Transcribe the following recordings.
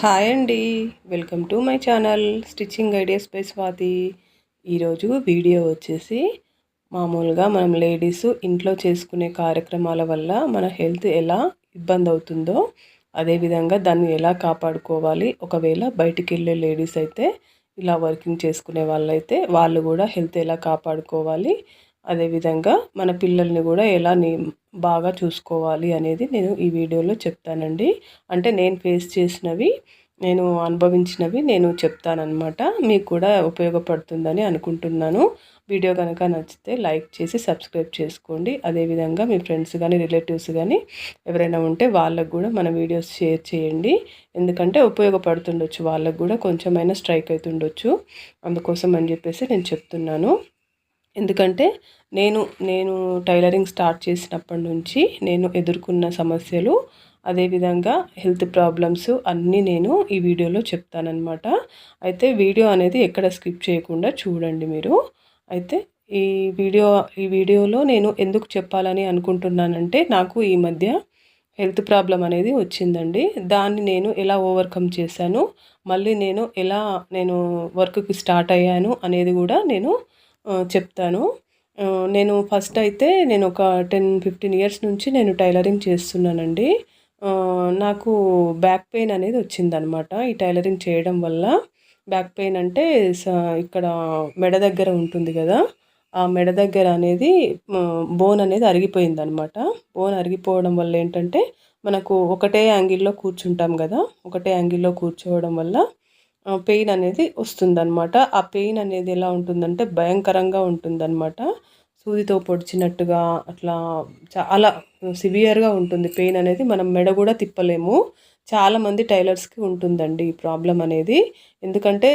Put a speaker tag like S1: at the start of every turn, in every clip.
S1: Hi అండి. Welcome to my channel stitching ideas by Swathi. ఈరోజు video వచ్చేసి మామూలుగా మనం లేడీస్ ఇంట్లో చేసుకునే కార్యక్రమాల వల్ల మన హెల్త్ ఎలా ఇబ్బంది అవుతుందో అదేవిధంగా దాన్ని ఎలా కాపాడుకోవాలి ఒకవేళ బయటికి వెళ్ళే లేడీస్ అయితే ఇలా వర్కింగ్ చేసుకునే వాళ్ళైతే వాళ్ళు కూడా హెల్త్ ఎలా కాపాడుకోవాలి అదేవిధంగా మన పిల్లల్ని కూడా ఎలా నీ బాగా చూసుకోవాలి అనేది నేను ఈ వీడియోలో చెప్తానండి. అంటే నేను ఫేస్ చేసినవి నేను అనుభవించినవి నేను చెప్తానమాట మీకు కూడా ఉపయోగపడుతుందని అనుకుంటున్నాను. వీడియో కనుక నచ్చితే లైక్ చేసి సబ్స్క్రైబ్ చేసుకోండి. అదేవిధంగా మీ ఫ్రెండ్స్ కానీ రిలేటివ్స్ కానీ ఎవరైనా ఉంటే వాళ్ళకు కూడా మన వీడియోస్ షేర్ చేయండి. ఎందుకంటే ఉపయోగపడుతుండొచ్చు వాళ్ళకు కూడా కొంచెమైనా స్ట్రైక్ అవుతుండొచ్చు అందుకోసం అని చెప్పేసి నేను చెప్తున్నాను. ఎందుకంటే నేను నేను టైలరింగ్ స్టార్ట్ చేసినప్పటి నుంచి నేను ఎదుర్కొన్న సమస్యలు అదేవిధంగా హెల్త్ ప్రాబ్లమ్స్ అన్నీ నేను ఈ వీడియోలో చెప్తానమాట అయితే వీడియో అనేది ఎక్కడ స్కిప్ చేయకుండా చూడండి మీరు. అయితే ఈ వీడియో ఈ వీడియోలో నేను ఎందుకు చెప్పాలని అనుకుంటున్నానంటే నాకు ఈ మధ్య హెల్త్ ప్రాబ్లం అనేది వచ్చిందండి. దాన్ని నేను ఎలా ఓవర్కమ్ చేశాను మళ్ళీ నేను ఎలా నేను వర్క్కి స్టార్ట్ అయ్యాను అనేది కూడా నేను చెప్తాను. నేను ఫస్ట్ అయితే నేను ఒక టెన్ ఫిఫ్టీన్ ఇయర్స్ నుంచి నేను టైలరింగ్ చేస్తున్నానండి. నాకు బ్యాక్ పెయిన్ అనేది వచ్చిందనమాట. ఈ టైలరింగ్ చేయడం వల్ల బ్యాక్ పెయిన్ అంటే ఇక్కడ మెడ దగ్గర ఉంటుంది కదా ఆ మెడ దగ్గర అనేది బోన్ అనేది అరిగిపోయింది అనమాట బోన్ అరిగిపోవడం వల్ల ఏంటంటే మనకు ఒకటే యాంగిల్లో కూర్చుంటాం కదా ఒకటే యాంగిల్లో కూర్చోవడం వల్ల పెయిన్ అనేది వస్తుందన్నమాట. ఆ పెయిన్ అనేది ఎలా ఉంటుందంటే భయంకరంగా ఉంటుందన్నమాట. సూదితో పొడిచినట్టుగా అట్లా చాలా సివియర్గా ఉంటుంది పెయిన్ అనేది. మనం మెడ కూడా తిప్పలేము. చాలామంది టైలర్స్కి ఉంటుందండి ఈ ప్రాబ్లం అనేది. ఎందుకంటే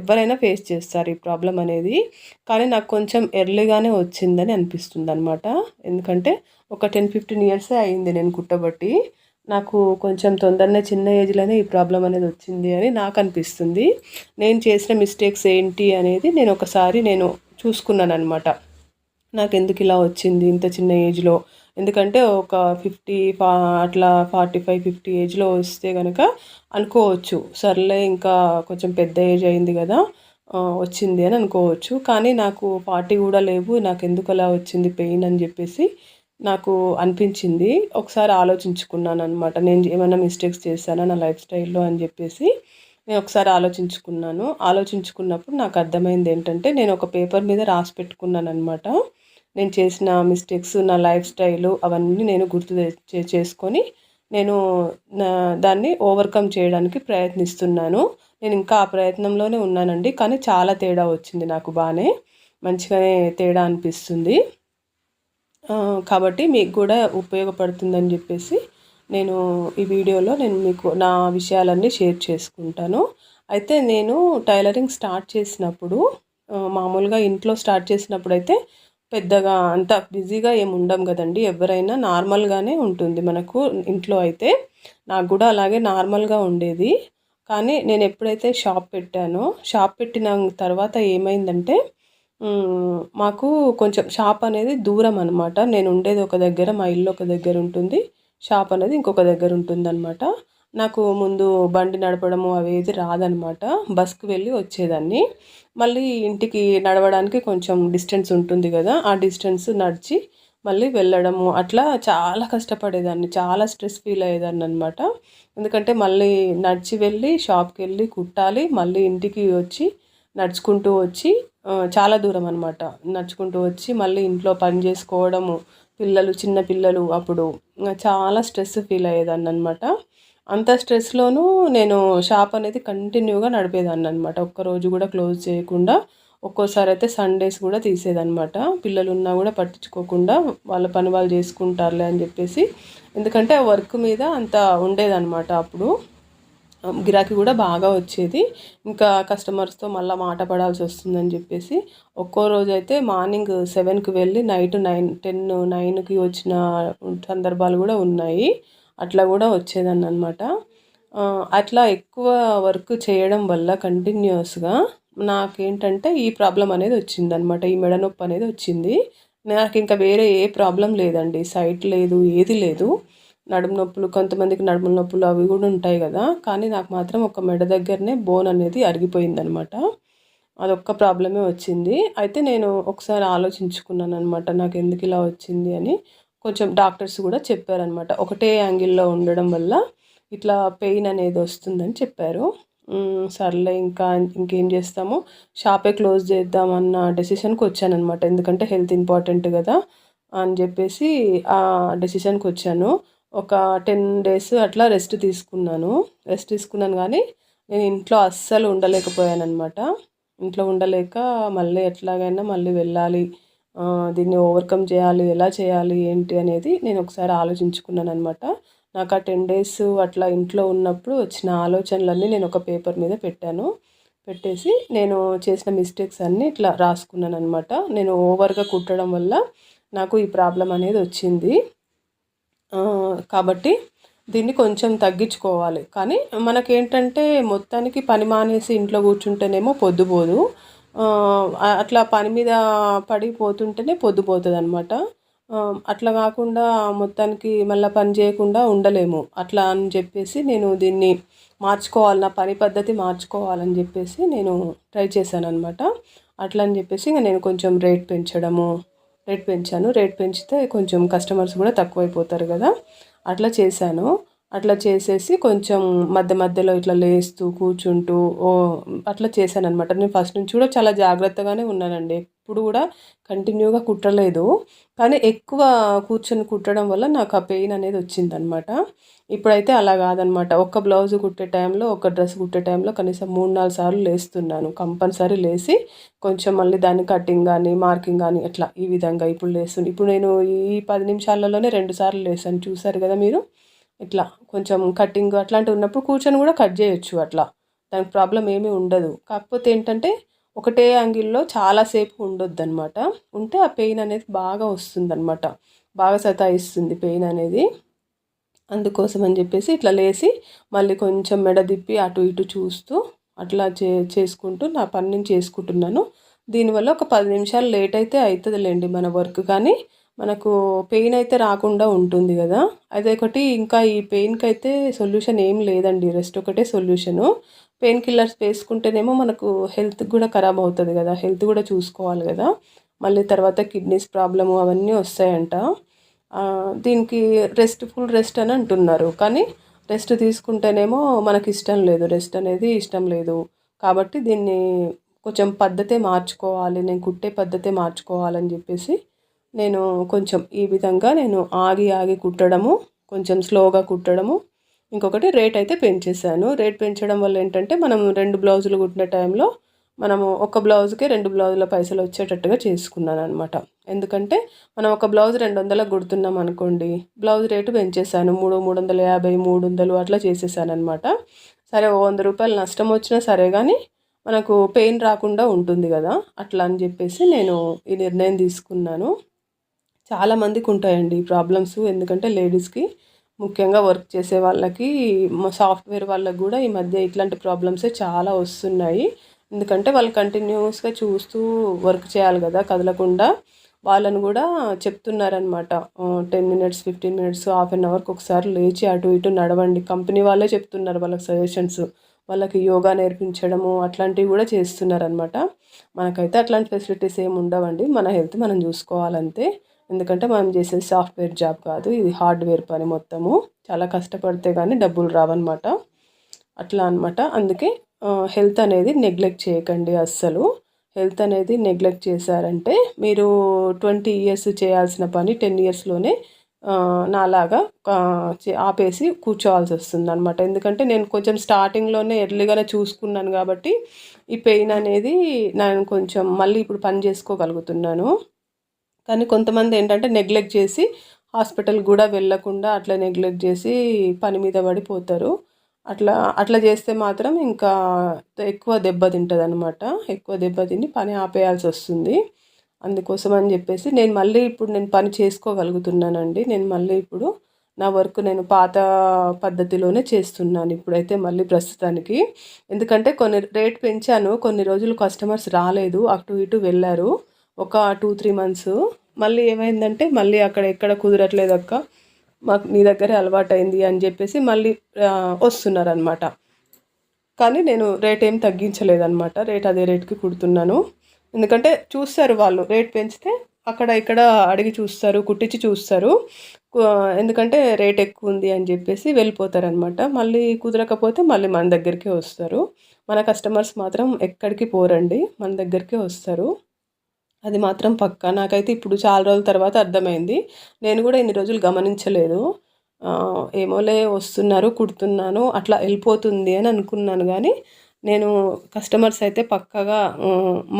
S1: ఎవరైనా ఫేస్ చేస్తారు ఈ ప్రాబ్లం అనేది. కానీ నాకు కొంచెం ఎర్లీగానే వచ్చిందని అనిపిస్తుంది అనమాట ఎందుకంటే ఒక టెన్ ఫిఫ్టీన్ ఇయర్సే అయింది నేను కుట్టబట్టి. నాకు కొంచెం తొందరనే చిన్న ఏజ్లోనే ఈ ప్రాబ్లం అనేది వచ్చింది అని నాకు అనిపిస్తుంది. నేను చేసిన మిస్టేక్స్ ఏంటి అనేది నేను ఒకసారి నేను చూసుకున్నాను అనమాట నాకు ఎందుకు ఇలా వచ్చింది ఇంత చిన్న ఏజ్లో ఎందుకంటే ఒక ఫిఫ్టీ ఫా అట్లా ఫార్టీ ఫైవ్ ఫిఫ్టీ ఏజ్లో వస్తే కనుక అనుకోవచ్చు. సర్లే ఇంకా కొంచెం పెద్ద ఏజ్ అయింది కదా వచ్చింది అని అనుకోవచ్చు. కానీ నాకు ఫార్టీ కూడా లేవు నాకు ఎందుకు అలా వచ్చింది? పెయిన్ అని చెప్పేసి నాకు అనిపించింది. ఒకసారి ఆలోచించుకున్నాను అనమాట నేను ఏమైనా మిస్టేక్స్ చేశానా నా లైఫ్ స్టైల్లో అని చెప్పేసి నేను ఒకసారి ఆలోచించుకున్నాను. ఆలోచించుకున్నప్పుడు నాకు అర్థమైంది ఏంటంటే నేను ఒక పేపర్ మీద రాసి పెట్టుకున్నాను అనమాట నేను చేసిన మిస్టేక్స్ నా లైఫ్ స్టైలు అవన్నీ నేను గుర్తు చేసుకొని నేను దాన్ని ఓవర్కమ్ చేయడానికి ప్రయత్నిస్తున్నాను. నేను ఇంకా ఆ ప్రయత్నంలోనే ఉన్నానండి. కానీ చాలా తేడా వచ్చింది నాకు బాగానే. మంచిగానే తేడా అనిపిస్తుంది. కాబట్టి మీకు కూడా ఉపయోగపడుతుందని చెప్పేసి నేను ఈ వీడియోలో నేను మీకు నా విషయాలన్నీ షేర్ చేసుకుంటాను. అయితే నేను టైలరింగ్ స్టార్ట్ చేసినప్పుడు మామూలుగా ఇంట్లో స్టార్ట్ చేసినప్పుడు అయితే పెద్దగా అంత బిజీగా ఏమి ఉండం కదండి. ఎవరైనా నార్మల్గానే ఉంటుంది మనకు ఇంట్లో అయితే. నాకు కూడా అలాగే నార్మల్గా ఉండేది. కానీ నేను ఎప్పుడైతే షాప్ పెట్టానో షాప్ పెట్టిన తర్వాత ఏమైందంటే మాకు కొంచెం షాప్ అనేది దూరం అనమాట నేను ఉండేది ఒక దగ్గర మా ఇల్లు ఒక దగ్గర ఉంటుంది. షాప్ అనేది ఇంకొక దగ్గర ఉంటుందన్నమాట. నాకు ముందు బండి నడపడము అవేది రాదనమాట బస్కి వెళ్ళి వచ్చేదాన్ని. మళ్ళీ ఇంటికి నడవడానికి కొంచెం డిస్టెన్స్ ఉంటుంది కదా ఆ డిస్టెన్స్ నడిచి మళ్ళీ వెళ్ళడము. అట్లా చాలా కష్టపడేదాన్ని చాలా స్ట్రెస్ ఫీల్ అయ్యేదాన్ని అనమాట ఎందుకంటే మళ్ళీ నడిచి వెళ్ళి షాప్కి వెళ్ళి కుట్టాలి. మళ్ళీ ఇంటికి వచ్చి నడుచుకుంటూ వచ్చి చాలా దూరం అనమాట నడుచుకుంటూ వచ్చి మళ్ళీ ఇంట్లో పని చేసుకోవడము పిల్లలు చిన్న పిల్లలు అప్పుడు చాలా స్ట్రెస్ ఫీల్ అయ్యేదాన్ని అనమాట అంత స్ట్రెస్లోనూ నేను షాప్ అనేది కంటిన్యూగా నడిపేదాన్ని అనమాట ఒక్కరోజు కూడా క్లోజ్ చేయకుండా ఒక్కోసారి అయితే సండేస్ కూడా తీసేదనమాట పిల్లలు ఉన్నా కూడా పట్టించుకోకుండా వాళ్ళ పని వాళ్ళు చేసుకుంటారులే అని చెప్పేసి. ఎందుకంటే వర్క్ మీద అంత ఉండేదన్నమాట అప్పుడు. గిరాకీ కూడా బాగా వచ్చేది. ఇంకా కస్టమర్స్తో మళ్ళీ మాట పడాల్సి వస్తుందని చెప్పేసి ఒక్కో రోజు అయితే మార్నింగ్ సెవెన్కి వెళ్ళి నైట్ నైన్ టెన్ నైన్కి వచ్చిన సందర్భాలు కూడా ఉన్నాయి. అట్లా కూడా వచ్చేదాన్ని అనమాట అట్లా ఎక్కువ వర్క్ చేయడం వల్ల కంటిన్యూస్గా నాకేంటంటే ఈ ప్రాబ్లం అనేది వచ్చిందనమాట ఈ మెడ నొప్పి అనేది వచ్చింది. నాకు ఇంకా వేరే ఏ ప్రాబ్లం లేదండి. సైట్ లేదు ఏది లేదు. నడుము నొప్పులు కొంతమందికి నడుము నొప్పులు అవి కూడా ఉంటాయి కదా. కానీ నాకు మాత్రం ఒక మెడ దగ్గరనే బోన్ అనేది అరిగిపోయిందనమాట. అదొక్క ప్రాబ్లమే వచ్చింది. అయితే నేను ఒకసారి ఆలోచించుకున్నాను అనమాట నాకు ఎందుకు ఇలా వచ్చింది అని. కొంచెం డాక్టర్స్ కూడా చెప్పారనమాట. ఒకటే యాంగిల్లో ఉండడం వల్ల ఇట్లా పెయిన్ అనేది వస్తుందని చెప్పారు. సర్లే ఇంకా ఇంకేం చేస్తాము? షాపే క్లోజ్ చేద్దామన్న డెసిషన్కి వచ్చానమాట ఎందుకంటే హెల్త్ ఇంపార్టెంట్ కదా అని చెప్పేసి ఆ డెసిషన్కి వచ్చాను. ఒక టెన్ డేస్ అట్లా రెస్ట్ తీసుకున్నాను. రెస్ట్ తీసుకున్నాను కానీ నేను ఇంట్లో అస్సలు ఉండలేకపోయాను అనమాట ఇంట్లో ఉండలేక మళ్ళీ ఎట్లాగైనా మళ్ళీ వెళ్ళాలి. దీన్ని ఓవర్కమ్ చేయాలి ఎలా చేయాలి ఏంటి అనేది నేను ఒకసారి ఆలోచించుకున్నాను అనమాట నాకు ఆ టెన్ డేస్ అట్లా ఇంట్లో ఉన్నప్పుడు వచ్చిన ఆలోచనలన్నీ నేను ఒక పేపర్ మీద పెట్టాను. పెట్టేసి నేను చేసిన మిస్టేక్స్ అన్నీ ఇట్లా రాసుకున్నాను అనమాట నేను ఓవర్గా కుట్టడం వల్ల నాకు ఈ ప్రాబ్లం అనేది వచ్చింది. కాబట్టి దీన్ని కొంచెం తగ్గించుకోవాలి. కానీ మనకేంటంటే మొత్తానికి పని మానేసి ఇంట్లో కూర్చుంటేనేమో పొద్దుపోదు అట్లా పని మీద పడిపోతుంటేనే పొద్దుపోతుంది అనమాట అట్లా కాకుండా మొత్తానికి మళ్ళీ పని చేయకుండా ఉండలేము. అట్లా అని చెప్పేసి నేను దీన్ని మార్చుకోవాలి నా పని పద్ధతి మార్చుకోవాలని చెప్పేసి నేను ట్రై చేశాను అనమాట అట్లా అని చెప్పేసి ఇంకా నేను కొంచెం రేట్ పెంచడము రేట్ పెంచాను. రేట్ పెంచితే కొంచెం కస్టమర్స్ కూడా తక్కువైపోతారు కదా. అట్లా చేశాను. అట్లా చేసేసి కొంచెం మధ్య మధ్యలో ఇట్లా లేస్తూ కూర్చుంటూ ఓ అట్లా చేశాను అనమాట నేను ఫస్ట్ నుంచి కూడా చాలా జాగ్రత్తగానే ఉన్నానండి. ఎప్పుడు కూడా కంటిన్యూగా కుట్టలేదు. కానీ ఎక్కువ కూర్చొని కుట్టడం వల్ల నాకు ఆ పెయిన్ అనేది వచ్చిందనమాట ఇప్పుడైతే అలా కాదనమాట ఒక్క బ్లౌజ్ కుట్టే టైంలో ఒక డ్రెస్ కుట్టే టైంలో కనీసం మూడు నాలుగు సార్లు లేస్తున్నాను. కంపల్సరీ లేసి కొంచెం మళ్ళీ దాన్ని కటింగ్ కానీ మార్కింగ్ కానీ అట్లా ఈ విధంగా ఇప్పుడు లేస్తుంది ఇప్పుడు నేను ఈ పది నిమిషాలలోనే రెండు సార్లు లేసాను. చూసారు కదా మీరు? ఇట్లా కొంచెం కటింగ్ అట్లాంటివి ఉన్నప్పుడు కూర్చొని కూడా కట్ చేయొచ్చు అట్లా. దానికి ప్రాబ్లం ఏమీ ఉండదు. కాకపోతే ఏంటంటే ఒకటే యాంగిల్లో చాలాసేపు ఉండొద్దు అనమాట ఉంటే ఆ పెయిన్ అనేది బాగా వస్తుంది అనమాట బాగా సతాయిస్తుంది పెయిన్ అనేది. అందుకోసం అని చెప్పేసి ఇట్లా లేసి మళ్ళీ కొంచెం మెడ తిప్పి అటు ఇటు చూస్తూ అట్లా చే చేసుకుంటూ నా పని నేను చేసుకుంటున్నాను. దీనివల్ల ఒక పది నిమిషాలు లేట్ అయితే అవుతుందిలేండి మన వర్క్ కానీ. మనకు పెయిన్ అయితే రాకుండా ఉంటుంది కదా. అదే ఒకటి ఇంకా ఈ పెయిన్కి అయితే సొల్యూషన్ ఏం లేదండి. రెస్ట్ ఒకటే సొల్యూషను పెయిన్ కిల్లర్స్ వేసుకుంటేనేమో మనకు హెల్త్ కూడా ఖరాబ్ అవుతుంది కదా. హెల్త్ కూడా చూసుకోవాలి కదా. మళ్ళీ తర్వాత కిడ్నీస్ ప్రాబ్లము అవన్నీ వస్తాయంట. దీనికి రెస్ట్ ఫుల్ రెస్ట్ అని అంటున్నారు. కానీ రెస్ట్ తీసుకుంటేనేమో మనకి ఇష్టం లేదు. రెస్ట్ అనేది ఇష్టం లేదు. కాబట్టి దీన్ని కొంచెం పద్ధతే మార్చుకోవాలి. నేను కుట్టే పద్ధతే మార్చుకోవాలని చెప్పేసి నేను కొంచెం ఈ విధంగా నేను ఆగి ఆగి కుట్టడము కొంచెం స్లోగా కుట్టడము. ఇంకొకటి రేట్ అయితే పెంచేసాను రేట్ పెంచడం వల్ల ఏంటంటే మనం రెండు బ్లౌజులు కుట్టిన టైంలో మనము ఒక బ్లౌజ్కి రెండు బ్లౌజుల పైసలు వచ్చేటట్టుగా చేసుకున్నాను అనమాట ఎందుకంటే మనం ఒక బ్లౌజ్ రెండు వందలకు కుడుతున్నాం అనుకోండి బ్లౌజ్ రేటు పెంచేసాను మూడు మూడు వందల యాభై మూడు వందలు అట్లా చేసేసాను అనమాట సరే ఓ వంద రూపాయలు నష్టం వచ్చినా సరే కానీ మనకు పెయిన్ రాకుండా ఉంటుంది కదా అట్లా అని చెప్పేసి నేను ఈ నిర్ణయం తీసుకున్నాను. చాలామందికి ఉంటాయండి ఈ ప్రాబ్లమ్స్. ఎందుకంటే లేడీస్కి ముఖ్యంగా వర్క్ చేసే వాళ్ళకి సాఫ్ట్వేర్ వాళ్ళకి కూడా ఈ మధ్య ఇట్లాంటి ప్రాబ్లమ్సే చాలా వస్తున్నాయి. ఎందుకంటే వాళ్ళు కంటిన్యూస్గా చూస్తూ వర్క్ చేయాలి కదా కదలకుండా. వాళ్ళని కూడా చెప్తున్నారనమాట ten minutes fifteen minutes half an అవర్కి ఒకసారి లేచి అటు ఇటు నడవండి. కంపెనీ వాళ్ళే చెప్తున్నారు వాళ్ళకి సజెషన్స్. వాళ్ళకి యోగా నేర్పించడము అట్లాంటివి కూడా చేస్తున్నారనమాట మనకైతే అట్లాంటి ఫెసిలిటీస్ ఏమి ఉండవండి. మన హెల్త్ మనం చూసుకోవాలంతే. ఎందుకంటే మనం చేసేది సాఫ్ట్వేర్ జాబ్ కాదు ఇది హార్డ్వేర్ పని మొత్తము. చాలా కష్టపడితే కానీ డబ్బులు రావన్నమాట. అట్లా అనమాట అందుకే హెల్త్ అనేది నెగ్లెక్ట్ చేయకండి అస్సలు. హెల్త్ అనేది నెగ్లెక్ట్ చేశారంటే మీరు ట్వంటీ ఇయర్స్ చేయాల్సిన పని టెన్ ఇయర్స్లోనే నాలాగా ఆపేసి కూర్చోవాల్సి వస్తుంది అనమాట ఎందుకంటే నేను కొంచెం స్టార్టింగ్లోనే ఎర్లీగానే చూసుకున్నాను కాబట్టి ఈ పెయిన్ అనేది నేను కొంచెం మళ్ళీ ఇప్పుడు పని చేసుకోగలుగుతున్నాను. కానీ కొంతమంది ఏంటంటే నెగ్లెక్ట్ చేసి హాస్పిటల్ కూడా వెళ్ళకుండా అట్లా నెగ్లెక్ట్ చేసి పని మీద పడిపోతారు. అట్లా అట్లా చేస్తే మాత్రం ఇంకా ఎక్కువ దెబ్బ తింటుంది అనమాట ఎక్కువ దెబ్బ తిని పని ఆపేయాల్సి వస్తుంది. అందుకోసం అని చెప్పేసి నేను మళ్ళీ ఇప్పుడు నేను పని చేసుకోగలుగుతున్నానండి. నేను మళ్ళీ ఇప్పుడు నా వర్క్ నేను పాత పద్ధతిలోనే చేస్తున్నాను ఇప్పుడైతే మళ్ళీ ప్రస్తుతానికి. ఎందుకంటే కొన్ని రేట్ పెంచాను కొన్ని రోజులు కస్టమర్స్ రాలేదు అటు ఇటు వెళ్ళారు. ఒక టూ త్రీ మంత్స్ మళ్ళీ ఏమైందంటే మళ్ళీ అక్కడ ఎక్కడ కుదరట్లేదు అక్క. మాకు నీ దగ్గరే అలవాటైంది అని చెప్పేసి మళ్ళీ వస్తున్నారనమాట కానీ నేను రేట్ ఏం తగ్గించలేదన్నమాట. రేట్ అదే రేట్కి కుడుతున్నాను. ఎందుకంటే చూస్తారు వాళ్ళు రేట్ పెంచితే అక్కడ ఇక్కడ అడిగి చూస్తారు కుట్టించి చూస్తారు. ఎందుకంటే రేట్ ఎక్కువ ఉంది అని చెప్పేసి వెళ్ళిపోతారనమాట మళ్ళీ కుదరకపోతే మళ్ళీ మన దగ్గరికే వస్తారు. మన కస్టమర్స్ మాత్రం ఎక్కడికి పోరండి మన దగ్గరికే వస్తారు. అది మాత్రం పక్కా. నాకైతే ఇప్పుడు చాలా రోజుల తర్వాత అర్థమైంది. నేను కూడా ఇన్ని రోజులు గమనించలేదు. ఏమోలే వస్తున్నారు కుడుతున్నాను అట్లా వెళ్ళిపోతుంది అని అనుకున్నాను కానీ నేను కస్టమర్స్ అయితే పక్కగా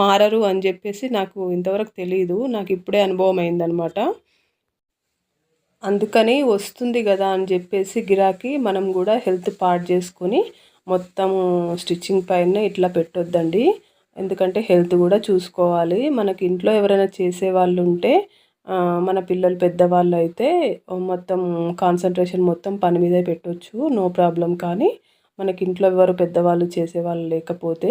S1: మారరు అని చెప్పేసి నాకు ఇంతవరకు తెలియదు నాకు ఇప్పుడే అనుభవం అయిందనమాట. అందుకని వస్తుంది కదా అని చెప్పేసి గిరాకీ మనం కూడా హెల్త్ పాడు చేసుకొని మొత్తము స్టిచ్చింగ్ పైన ఇట్లా పెట్టొద్దండి. ఎందుకంటే హెల్త్ కూడా చూసుకోవాలి. మనకి ఇంట్లో ఎవరైనా చేసే వాళ్ళు ఉంటే మన పిల్లలు పెద్దవాళ్ళు అయితే మొత్తం కాన్సన్ట్రేషన్ మొత్తం పని మీదే పెట్టవచ్చు నో ప్రాబ్లం కానీ మనకి ఇంట్లో ఎవరు పెద్దవాళ్ళు చేసేవాళ్ళు లేకపోతే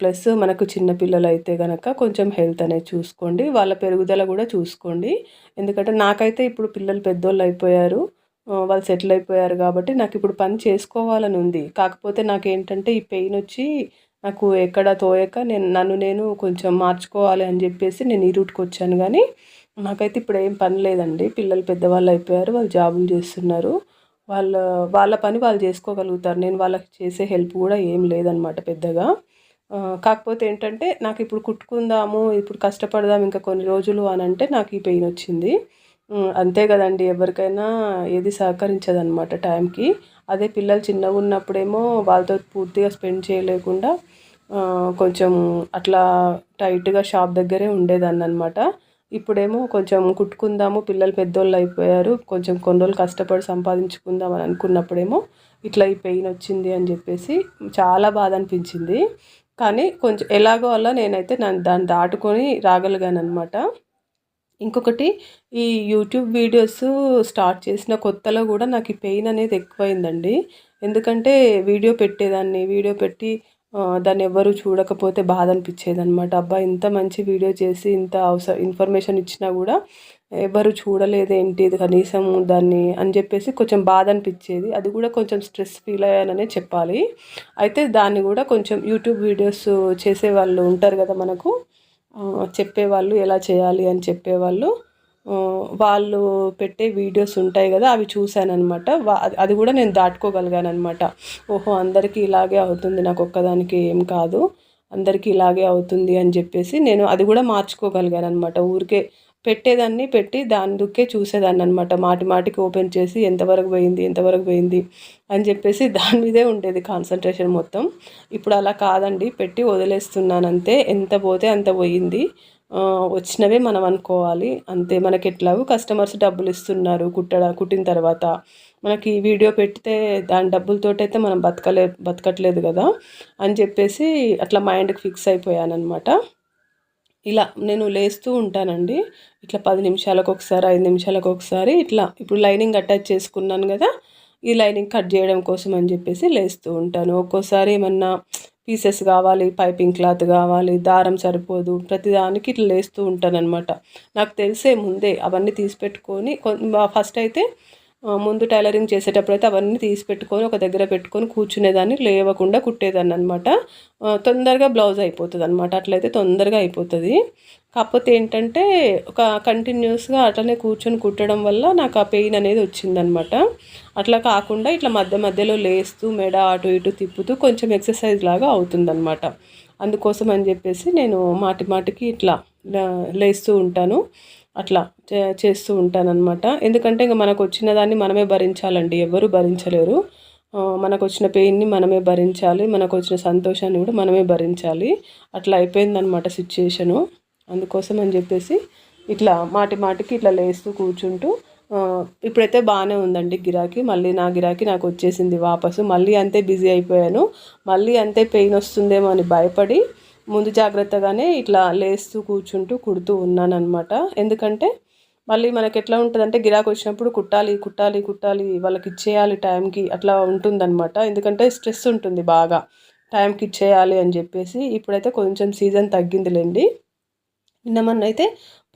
S1: ప్లస్ మనకు చిన్నపిల్లలు అయితే కనుక కొంచెం హెల్త్ అనేది చూసుకోండి. వాళ్ళ పెరుగుదల కూడా చూసుకోండి. ఎందుకంటే నాకైతే ఇప్పుడు పిల్లలు పెద్దోళ్ళు అయిపోయారు. వాళ్ళు సెటిల్ అయిపోయారు కాబట్టి నాకు ఇప్పుడు పని చేసుకోవాలని ఉంది. కాకపోతే నాకు ఏంటంటే ఈ పెయిన్ వచ్చి నాకు ఎక్కడ తోయక నేను నన్ను నేను కొంచెం మార్చుకోవాలి అని చెప్పేసి నేను ఈ రూట్కి వచ్చాను. కానీ నాకైతే ఇప్పుడు ఏం పని లేదండి. పిల్లలు పెద్దవాళ్ళు అయిపోయారు వాళ్ళు జాబులు చేస్తున్నారు. వాళ్ళ వాళ్ళ పని వాళ్ళు చేసుకోగలుగుతారు. నేను వాళ్ళకి చేసే హెల్ప్ కూడా ఏం లేదనమాట పెద్దగా. కాకపోతే ఏంటంటే నాకు ఇప్పుడు కుట్టుకుందాము ఇప్పుడు కష్టపడదాం ఇంకా కొన్ని రోజులు అని అంటే నాకు ఈ పెయిన్ వచ్చింది. అంతే కదండి. ఎవరికైనా ఏది సహకరించదనమాట టైంకి. అదే పిల్లలు చిన్నగా ఉన్నప్పుడేమో వాళ్ళతో పూర్తిగా స్పెండ్ చేయలేకుండా కొంచెం అట్లా టైట్గా షాప్ దగ్గరే ఉండేదాన్ని అనమాట ఇప్పుడేమో కొంచెం కుట్టుకుందాము పిల్లలు పెద్దోళ్ళు అయిపోయారు కొంచెం కొన్ని రోజులు కష్టపడి సంపాదించుకుందాం అని అనుకున్నప్పుడేమో ఇట్లా ఈ పెయిన్ వచ్చింది అని చెప్పేసి చాలా బాధ అనిపించింది. కానీ కొంచెం ఎలాగో అలా నేనైతే నన్ను దాన్ని దాటుకొని రాగలిగాను అనమాట ఇంకొకటి ఈ యూట్యూబ్ వీడియోస్ స్టార్ట్ చేసిన కొత్తలో కూడా నాకు ఈ పెయిన్ అనేది ఎక్కువైందండి. ఎందుకంటే వీడియో పెట్టేదాన్ని వీడియో పెట్టి దాన్ని ఎవ్వరు చూడకపోతే బాధ అనిపించేది అనమాట అబ్బా ఇంత మంచి వీడియో చేసి ఇంత అవసరం ఇన్ఫర్మేషన్ ఇచ్చినా కూడా ఎవరు చూడలేదేంటి కనీసం దాన్ని అని చెప్పేసి కొంచెం బాధ అనిపించేది అది కూడా కొంచెం స్ట్రెస్ ఫీల్ అయ్యాననే చెప్పాలి. అయితే దాన్ని కూడా కొంచెం యూట్యూబ్ వీడియోస్ చేసే వాళ్ళు ఉంటారు కదా మనకు. చెప్పేవాళ్ళు ఎలా చేయాలి అని చెప్పేవాళ్ళు వాళ్ళు పెట్టే వీడియోస్ ఉంటాయి కదా అవి చూశానమాట అది కూడా నేను దాటుకోగలిగాను అనమాట ఓహో అందరికీ ఇలాగే అవుతుంది నాకు ఒక్కదానికి ఏం కాదు అందరికీ ఇలాగే అవుతుంది అని చెప్పేసి నేను అది కూడా మార్చుకోగలిగాను అనమాట ఊరికే పెట్టేదాన్ని పెట్టి దాని దుక్కే చూసేదాన్ని అనమాట మాటి మాటికి ఓపెన్ చేసి ఎంతవరకు పోయింది ఎంతవరకు పోయింది అని చెప్పేసి దాని మీదే ఉండేది కాన్సన్ట్రేషన్ మొత్తం. ఇప్పుడు అలా కాదండి. పెట్టి వదిలేస్తున్నాను అంతే ఎంత పోతే అంత పోయింది. వచ్చినవే మనం అనుకోవాలి. అంతే. మనకి ఎట్లాగో కస్టమర్స్ డబ్బులు ఇస్తున్నారు కుట్టడ కుట్టిన తర్వాత. మనకి వీడియో పెడితే దాని డబ్బులతోటైతే మనం బతకలే బతకట్లేదు కదా అని చెప్పేసి అట్లా మైండ్కి ఫిక్స్ అయిపోయానమాట ఇలా నేను లేస్తూ ఉంటానండి. ఇట్లా పది నిమిషాలకు ఒకసారి ఐదు నిమిషాలకు ఒకసారి ఇట్లా ఇప్పుడు లైనింగ్ అటాచ్ చేసుకున్నాను కదా ఈ లైనింగ్ కట్ చేయడం కోసం అని చెప్పేసి లేస్తూ ఉంటాను. ఒక్కోసారి ఏమన్నా పీసెస్ కావాలి పైపింగ్ క్లాత్ కావాలి దారం సరిపోదు ప్రతిదానికి ఇట్లా లేస్తూ ఉంటానన్నమాట. నాకు తెలిసే ముందే అవన్నీ తీసి పెట్టుకొని ఫస్ట్ అయితే ముందు టైలరింగ్ చేసేటప్పుడు అయితే అవన్నీ తీసి పెట్టుకొని ఒక దగ్గర పెట్టుకొని కూర్చునేదాన్ని లేవకుండా కుట్టేదాన్ని అనమాట తొందరగా బ్లౌజ్ అయిపోతుంది అనమాట అట్లయితే తొందరగా అయిపోతుంది. కాకపోతే ఏంటంటే ఒక కంటిన్యూస్గా అట్లనే కూర్చొని కుట్టడం వల్ల నాకు ఆ పెయిన్ అనేది వచ్చిందనమాట అట్లా కాకుండా ఇట్లా మధ్య మధ్యలో లేస్తూ మెడ అటు ఇటు తిప్పుతూ కొంచెం ఎక్సర్సైజ్ లాగా అవుతుందన్నమాట. అందుకోసం అని చెప్పేసి నేను మాటి మాటికి ఇట్లా లేస్తూ ఉంటాను. అట్లా చేస్తూ ఉంటానన్నమాట. ఎందుకంటే ఇంకా మనకు వచ్చిన దాన్ని మనమే భరించాలండి. ఎవరు భరించలేరు. మనకు వచ్చిన పెయిన్ని మనమే భరించాలి. మనకు వచ్చిన సంతోషాన్ని కూడా మనమే భరించాలి. అట్లా అయిపోయిందనమాట సిచ్యుయేషను. అందుకోసం అని చెప్పేసి ఇట్లా మాటి మాటికి ఇట్లా లేస్తూ కూర్చుంటూ ఇప్పుడైతే బాగానే ఉందండి గిరాకీ. మళ్ళీ నా గిరాకీ నాకు వచ్చేసింది వాపసు. మళ్ళీ అంతే బిజీ అయిపోయాను. మళ్ళీ అంతే పెయిన్ వస్తుందేమో అని భయపడి ముందు జాగ్రత్తగానే ఇట్లా లేస్తూ కూర్చుంటూ కుడుతూ ఉన్నాను అనమాట ఎందుకంటే మళ్ళీ మనకి ఎట్లా ఉంటుందంటే గిరాకు వచ్చినప్పుడు కుట్టాలి కుట్టాలి కుట్టాలి వాళ్ళకి ఇచ్చేయాలి టైంకి అట్లా ఉంటుందన్నమాట. ఎందుకంటే స్ట్రెస్ ఉంటుంది బాగా. టైంకి ఇచ్చేయాలి అని చెప్పేసి ఇప్పుడైతే కొంచెం సీజన్ తగ్గిందిలేండి. నిన్న అయితే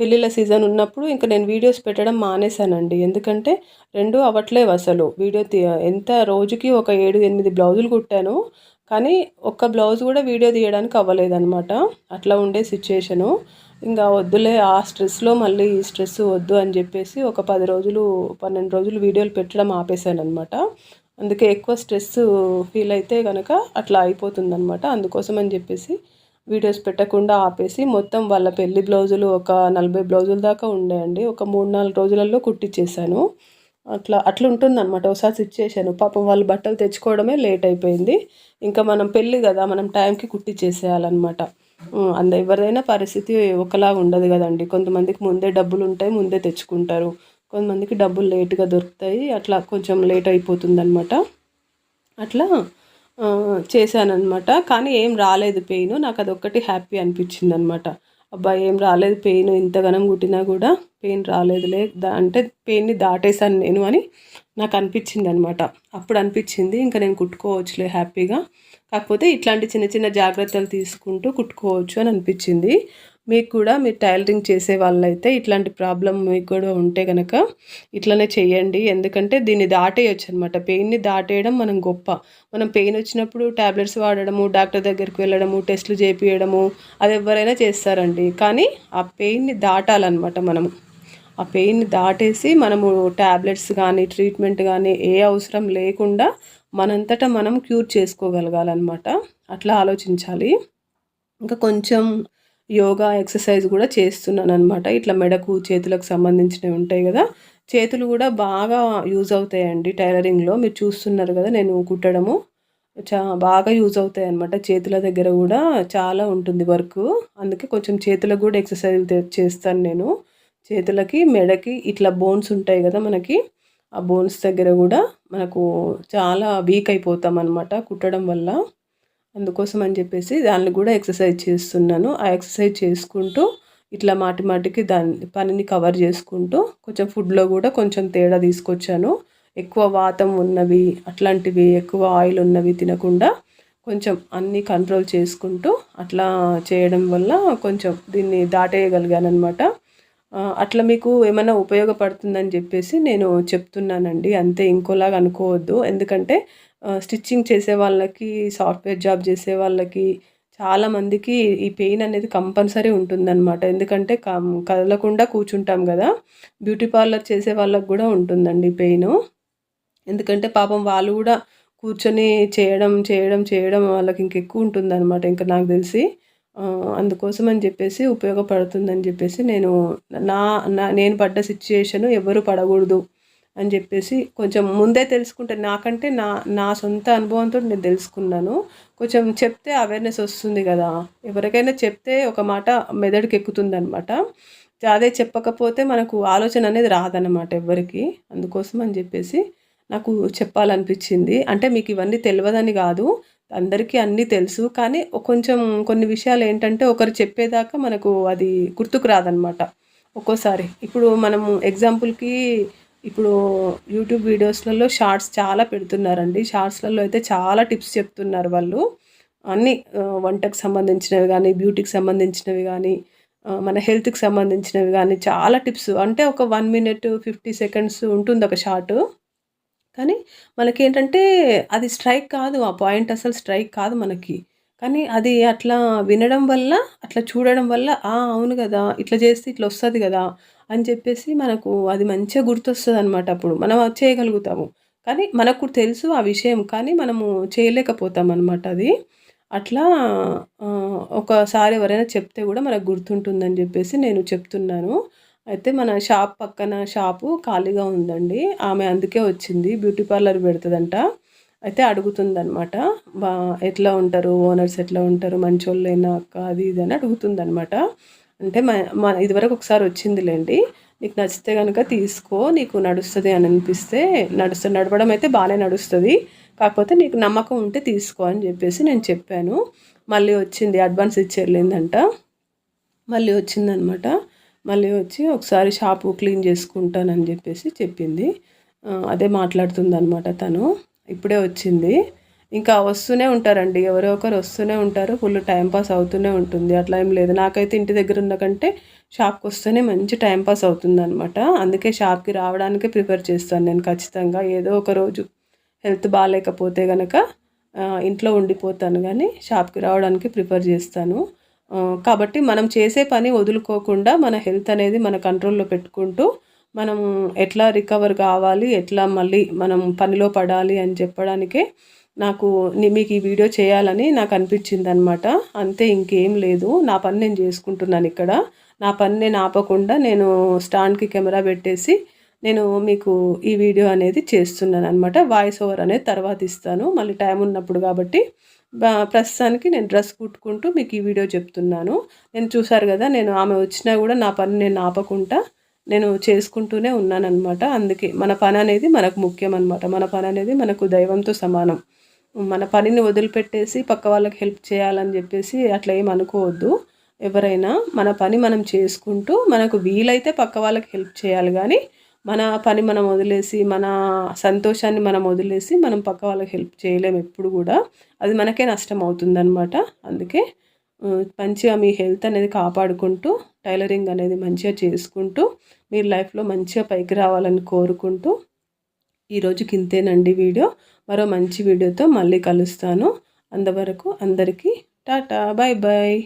S1: పెళ్ళిళ్ళ సీజన్ ఉన్నప్పుడు ఇంకా నేను వీడియోస్ పెట్టడం మానేశానండి. ఎందుకంటే రెండు అవ్వట్లేవు అసలు. వీడియో ఎంత రోజుకి ఒక ఏడు ఎనిమిది బ్లౌజులు కుట్టాను. కానీ ఒక్క బ్లౌజ్ కూడా వీడియో తీయడానికి అవ్వలేదన్నమాట. అట్లా ఉండే సిచ్యుయేషను. ఇంకా వద్దులే ఆ స్ట్రెస్లో మళ్ళీ ఈ స్ట్రెస్ వద్దు అని చెప్పేసి ఒక పది రోజులు పన్నెండు రోజులు వీడియోలు పెట్టడం ఆపేశాను అనమాట అందుకే ఎక్కువ స్ట్రెస్ ఫీల్ అయితే కనుక అట్లా అయిపోతుందనమాట అందుకోసం అని చెప్పేసి వీడియోస్ పెట్టకుండా ఆపేసి మొత్తం వాళ్ళ పెళ్ళి బ్లౌజులు ఒక నలభై బ్లౌజుల దాకా ఉండేయండి. ఒక మూడు నాలుగు రోజులలో కుట్టించేసాను అట్లా అట్లా ఉంటుందన్నమాట. ఒకసారి సిచ్యుయేషన్ పాపం వాళ్ళు బట్టలు తెచ్చుకోవడమే లేట్ అయిపోయింది. ఇంకా మనం పెళ్ళి కదా మనం టైంకి కుట్టించేసేయాలన్నమాట అంద ఎవరిదైనా పరిస్థితి ఒకలా ఉండదు కదండి. కొంతమందికి ముందే డబ్బులు ఉంటాయి ముందే తెచ్చుకుంటారు. కొంతమందికి డబ్బులు లేట్గా దొరుకుతాయి. అట్లా కొంచెం లేట్ అయిపోతుంది అట్లా చేశానమాట కానీ ఏం రాలేదు పెయిన్. నాకు అదొక్కటి హ్యాపీ అనిపించింది అనమాట అబ్బాయి ఏం రాలేదు పెయిన్. ఇంతగానం కుట్టినా కూడా పెయిన్ రాలేదులే. అంటే పెయిన్ని దాటేశాను నేను అని నాకు అనిపించింది అనమాట అప్పుడు అనిపించింది ఇంకా నేను కుట్టుకోవచ్చులే హ్యాపీగా. కాకపోతే ఇట్లాంటి చిన్న చిన్న జాగ్రత్తలు తీసుకుంటూ కుట్టుకోవచ్చు అని అనిపించింది. మీకు కూడా మీరు టైలరింగ్ చేసే వాళ్ళైతే ఇట్లాంటి ప్రాబ్లం మీకు కూడా ఉంటే కనుక ఇట్లనే చేయండి. ఎందుకంటే దీన్ని దాటేయచ్చు అనమాట పెయిన్ని దాటేయడం మనం గొప్ప. మనం పెయిన్ వచ్చినప్పుడు ట్యాబ్లెట్స్ వాడడము డాక్టర్ దగ్గరికి వెళ్ళడము టెస్టులు చేపియడము అది ఎవరైనా చేస్తారండి. కానీ ఆ పెయిన్ని దాటాలన్నమాట మనము. ఆ పెయిన్ని దాటేసి మనము ట్యాబ్లెట్స్ కానీ ట్రీట్మెంట్ కానీ ఏ అవసరం లేకుండా మనంతటా మనం క్యూర్ చేసుకోగలగాలన్నమాట. అట్లా ఆలోచించాలి. ఇంకా కొంచెం యోగా ఎక్సర్సైజ్ కూడా చేస్తున్నాను అనమాట ఇట్లా మెడకు చేతులకు సంబంధించినవి ఉంటాయి కదా. చేతులు కూడా బాగా యూజ్ అవుతాయండి. టైలరింగ్లో మీరు చూస్తున్నారు కదా నేను కుట్టడము. చా బాగా యూజ్ అవుతాయి అనమాట చేతుల దగ్గర కూడా చాలా ఉంటుంది వర్క్. అందుకే కొంచెం చేతులకు కూడా ఎక్సర్సైజ్ చేస్తాను నేను. చేతులకి మెడకి ఇట్లా బోన్స్ ఉంటాయి కదా మనకి. ఆ బోన్స్ దగ్గర కూడా మనకు చాలా వీక్ అయిపోతాం అనమాట కుట్టడం వల్ల. అందుకోసం అని చెప్పేసి దాన్ని కూడా ఎక్సర్సైజ్ చేస్తున్నాను. ఆ ఎక్సర్సైజ్ చేసుకుంటూ ఇట్లా మాటి మాటికి దాని పనిని కవర్ చేసుకుంటూ కొంచెం ఫుడ్లో కూడా కొంచెం తేడా తీసుకొచ్చాను. ఎక్కువ వాతం ఉన్నవి అట్లాంటివి ఎక్కువ ఆయిల్ ఉన్నవి తినకుండా కొంచెం అన్నీ కంట్రోల్ చేసుకుంటూ అట్లా చేయడం వల్ల కొంచెం దీన్ని దాటేయగలిగాను అనమాట అట్లా మీకు ఏమైనా ఉపయోగపడుతుందని చెప్పేసి నేను చెప్తున్నానండి. అంతే ఇంకోలాగా అనుకోవద్దు. ఎందుకంటే స్టిచ్చింగ్ చేసే వాళ్ళకి సాఫ్ట్వేర్ జాబ్ చేసే వాళ్ళకి చాలామందికి ఈ పెయిన్ అనేది కంపల్సరీ ఉంటుందన్నమాట. ఎందుకంటే కదలకుండా కూర్చుంటాం కదా. బ్యూటీ పార్లర్ చేసే వాళ్ళకి కూడా ఉంటుందండి పెయిన్. ఎందుకంటే పాపం వాళ్ళు కూడా కూర్చొని చేయడం చేయడం చేయడం వాళ్ళకి ఇంకెక్కువ ఉంటుందన్నమాట ఇంకా నాకు తెలిసి. అందుకోసం అని చెప్పేసి ఉపయోగపడుతుందని చెప్పేసి నేను నా నా నేను పడ్డ సిచ్యుయేషను ఎవరు పడకూడదు అని చెప్పేసి కొంచెం ముందే తెలుసుకుంటే నాకంటే నా నా సొంత అనుభవంతో నేను తెలుసుకున్నాను. కొంచెం చెప్తే అవేర్నెస్ వస్తుంది కదా. ఎవరికైనా చెప్తే ఒక మాట మెదడుకి ఎక్కుతుంది అనమాట అదే చెప్పకపోతే మనకు ఆలోచన అనేది రాదన్నమాట ఎవరికి. అందుకోసం అని చెప్పేసి నాకు చెప్పాలనిపించింది. అంటే మీకు ఇవన్నీ తెలియదని కాదు. అందరికీ అన్నీ తెలుసు. కానీ కొంచెం కొన్ని విషయాలు ఏంటంటే ఒకరు చెప్పేదాకా మనకు అది గుర్తుకు రాదనమాట. ఒక్కోసారి ఇప్పుడు మనము ఎగ్జాంపుల్కి ఇప్పుడు యూట్యూబ్ వీడియోస్లలో షార్ట్స్ చాలా పెడుతున్నారండి. షార్ట్స్లలో అయితే చాలా టిప్స్ చెప్తున్నారు వాళ్ళు. అన్నీ వంటకు సంబంధించినవి కానీ బ్యూటీకి సంబంధించినవి కానీ మన హెల్త్కి సంబంధించినవి కానీ చాలా టిప్స్. అంటే ఒక వన్ మినిట్ ఫిఫ్టీ సెకండ్స్ ఉంటుంది ఒక షార్ట్. కానీ మనకేంటంటే అది స్ట్రైక్ కాదు ఆ పాయింట్ అసలు స్ట్రైక్ కాదు మనకి. కానీ అది అట్లా వినడం వల్ల అట్లా చూడడం వల్ల ఆ అవును కదా ఇట్లా చేస్తే ఇట్లా వస్తుంది కదా అని చెప్పేసి మనకు అది మంచిగా గుర్తొస్తుంది అనమాట అప్పుడు. మనం చేయగలుగుతాము. కానీ మనకు తెలుసు ఆ విషయం కానీ మనము చేయలేకపోతాం అనమాట అది. అట్లా ఒకసారి ఎవరైనా చెప్తే కూడా మనకు గుర్తుంటుందని చెప్పేసి నేను చెప్తున్నాను. అయితే మన షాప్ పక్కన షాపు ఖాళీగా ఉందండి. ఆమె అందుకే వచ్చింది. బ్యూటీ పార్లర్ పెడుతుందంట. అయితే అడుగుతుందనమాట బా ఎట్లా ఉంటారు? ఓనర్స్ ఎట్లా ఉంటారు? మంచోళ్ళైనా అక్క? అది ఇది అని అడుగుతుందనమాట అంటే మా ఇదివరకు ఒకసారి వచ్చిందిలేండి. నీకు నచ్చితే కనుక తీసుకో. నీకు నడుస్తుంది అని అనిపిస్తే నడుస్తుంది నడవడం అయితే బాగానే నడుస్తుంది. కాకపోతే నీకు నమ్మకం ఉంటే తీసుకో అని చెప్పేసి నేను చెప్పాను. మళ్ళీ వచ్చింది. అడ్వాన్స్ ఇచ్చేర్లేందంట మళ్ళీ వచ్చిందనమాట మళ్ళీ వచ్చి ఒకసారి షాపు క్లీన్ చేసుకుంటానని చెప్పేసి చెప్పింది. అదే మాట్లాడుతుంది అనమాట తను. ఇప్పుడే వచ్చింది. ఇంకా వస్తూనే ఉంటారండి. ఎవరో ఒకరు వస్తూనే ఉంటారు. ఫుల్ టైంపాస్ అవుతూనే ఉంటుంది. అట్లా ఏం లేదు. నాకైతే ఇంటి దగ్గర ఉన్న కంటే షాప్కి వస్తేనే మంచి టైంపాస్ అవుతుందనమాట అవుతుంది అనమాట అందుకే షాప్కి రావడానికే ప్రిఫర్ చేస్తాను నేను ఖచ్చితంగా. ఏదో ఒక రోజు హెల్త్ బాగాలేకపోతే కనుక ఇంట్లో ఉండిపోతాను కానీ షాప్కి రావడానికి ప్రిఫర్ చేస్తాను. కాబట్టి మనం చేసే పని వదులుకోకుండా మన హెల్త్ అనేది మన కంట్రోల్లో పెట్టుకుంటూ మనం ఎట్లా రికవర్ కావాలి ఎట్లా మళ్ళీ మనం పనిలో పడాలి అని చెప్పడానికే నాకు మీకు ఈ వీడియో చేయాలని నాకు అనిపించింది అనమాట అంతే ఇంకేం లేదు. నా పని నేను చేసుకుంటున్నాను ఇక్కడ. నా పని నేను ఆపకుండా నేను స్టాండ్కి కెమెరా పెట్టేసి నేను మీకు ఈ వీడియో అనేది చేస్తున్నాను అనమాట వాయిస్ ఓవర్ అనేది తర్వాత ఇస్తాను మళ్ళీ టైం ఉన్నప్పుడు కాబట్టి ప్రస్తుతానికి నేను డ్రెస్ కుట్టుకుంటూ మీకు ఈ వీడియో చెప్తున్నాను. నేను చూసారు కదా నేను ఆమె వచ్చినా కూడా నా పని నేను ఆపకుండా నేను చేసుకుంటూనే ఉన్నానన్నమాట. అందుకే మన పని అనేది మనకు ముఖ్యం అనమాట మన పని అనేది మనకు దైవంతో సమానం. మన పనిని వదిలిపెట్టేసి పక్క వాళ్ళకి హెల్ప్ చేయాలని చెప్పేసి అట్లా ఏం అనుకోవద్దు. ఎవరైనా మన పని మనం చేసుకుంటూ మనకు వీలైతే పక్క వాళ్ళకి హెల్ప్ చేయాలి. కానీ మన పని మనం వదిలేసి మన సంతోషాన్ని మనం వదిలేసి మనం పక్క వాళ్ళకి హెల్ప్ చేయలేము ఎప్పుడు కూడా. అది మనకే నష్టం అవుతుందన్నమాట. అందుకే మంచిగా మీ హెల్త్ అనేది కాపాడుకుంటూ టైలరింగ్ అనేది మంచిగా చేసుకుంటూ మీరు లైఫ్లో మంచిగా పైకి రావాలని కోరుకుంటూ ఈరోజుకి ఇంతేనండి వీడియో. మరో మంచి వీడియోతో మళ్ళీ కలుస్తాను. అంతవరకు అందరికీ టాటా బాయ్ బాయ్.